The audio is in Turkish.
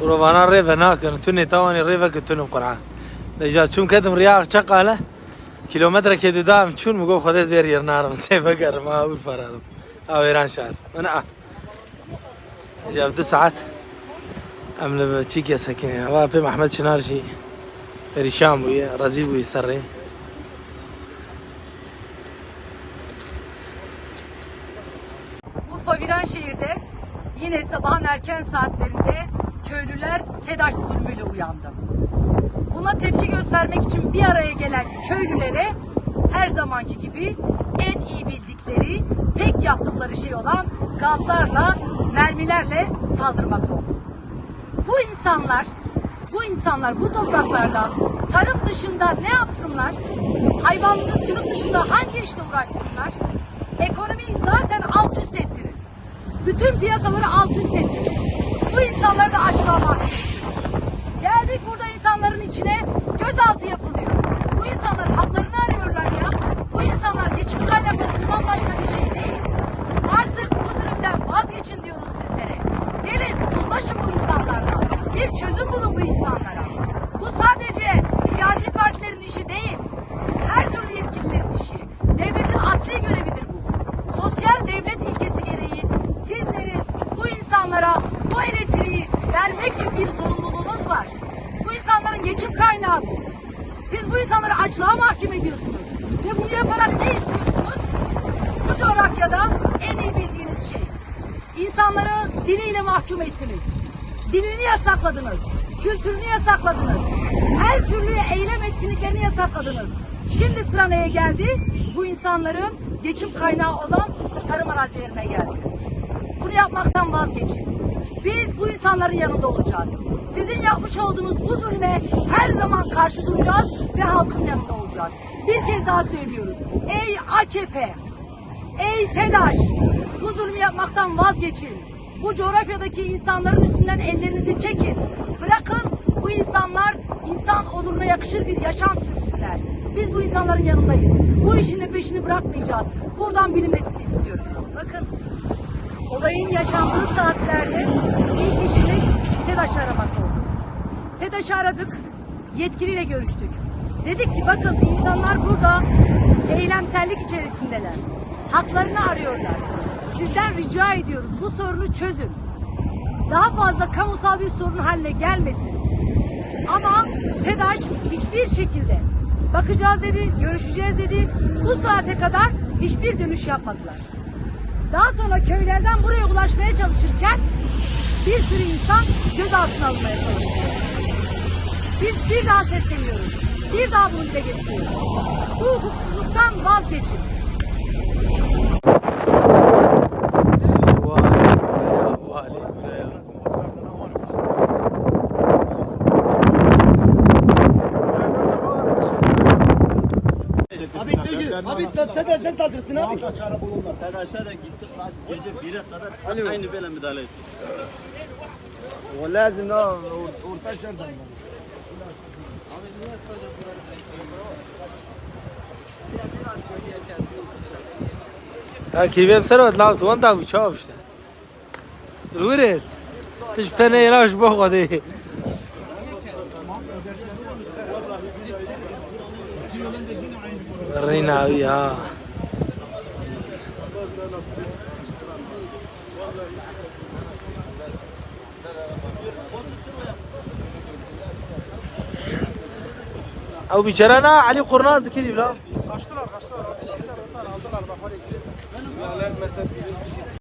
وروانا ريفا هناك توني تواني ريفا كتوني بقرعان دجا تشوم كدم رياق شقالة كيلومتر كيدو دام تشون مقو خذ زير يرنارم سيفا ما أو الفرارم أو إيران شعر. أنا آه. دجا بدو ساعات. امل بتشيكيا ساكنين وابي محمد شنارشي. ريشام ويا رزيب ويسرين Urfa Viranşehir'de yine sabahın erken saatlerinde köylüler TEDAŞ zulmüyle uyandı. Buna tepki göstermek için bir araya gelen köylülere her zamanki gibi en iyi bildikleri, tek yaptıkları şey olan gazlarla, mermilerle saldırmak oldu. Bu insanlar, bu insanlar bu topraklarda tarım dışında ne yapsınlar? Hayvancılık dışında hangi işle uğraşsınlar? Ekonomiyi zaten alt üst ettiniz. Bütün piyasaları alt üst insanları da açlığa. Geldik burada insanların içine gözaltı yapılıyor. Bu insanlar haklarını arıyorlar ya. Bu insanlar geçim kaynakları bundan başka bir şey değil. Artık bu zulümden vazgeçin diyoruz sizlere. Gelin uzlaşın bu insanlarla. Bir çözüm bulun bu insanlara. Bu sadece siyasi partilerin işi değil. Her türlü yetkililerin işi. Devletin asli görevidir bu. Sosyal devlet ilkesi gereği sizlerin bu insanlara bu elektriği vermek gibi bir zorunluluğunuz var. Bu insanların geçim kaynağı bu. Siz bu insanları açlığa mahkum ediyorsunuz. Ve bunu yaparak ne istiyorsunuz? Bu coğrafyada en iyi bildiğiniz şey. İnsanları diliyle mahkum ettiniz. Dilini yasakladınız. Kültürünü yasakladınız. Her türlü eylem etkinliklerini yasakladınız. Şimdi sıra neye geldi? Bu insanların geçim kaynağı olan bu tarım arazilerine geldi. Bunu yapmaktan vazgeçin. Biz bu insanların yanında olacağız. Sizin yapmış olduğunuz bu zulme her zaman karşı duracağız ve halkın yanında olacağız. Bir kez daha söylüyoruz. Ey AKP, ey TEDAŞ, bu zulmü yapmaktan vazgeçin. Bu coğrafyadaki insanların üstünden ellerinizi çekin. Bırakın bu insanlar insan onuruna yakışır bir yaşam sürsünler. Biz bu insanların yanındayız. Bu işin de peşini bırakmayacağız. Buradan bilinmesini istiyoruz. Bakın olayın yaşandığı saatlerde ilk işimiz TEDAŞ'ı aramak oldu. TEDAŞ'ı aradık, yetkiliyle görüştük. Dedik ki bakın insanlar burada eylemsellik içerisindeler. Haklarını arıyorlar. Sizden rica ediyoruz bu sorunu çözün. Daha fazla kamusal bir sorun haline gelmesin. Ama TEDAŞ hiçbir şekilde bakacağız dedi, görüşeceğiz dedi. Bu saate kadar hiçbir dönüş yapmadılar. Daha sonra köylerden buraya ulaşmaya çalışırken bir sürü insan gözaltına alınmaya çalışıyor. Biz bir daha sesleniyoruz. Bir daha bunu dile getiriyoruz. Bu hukuksuzluktan vazgeçin. Buraya, vali buraya. Abi. Abi TEDAŞ'a saldırsın abi. Teraşa da gittik saat gece 1'e kadar Alo. aynı böyle müdahale ettik. ولازم ده orta şerden. كيفين سرت لا تون تاو تشوف شتا الورد تشبتنا يلاش بوغا دي رينا ويا او بيشرانا علي قرناز كذي لا Kaçtılar kaçtılar. Ateş ettiler onlar aldılar bak oraya gidelim.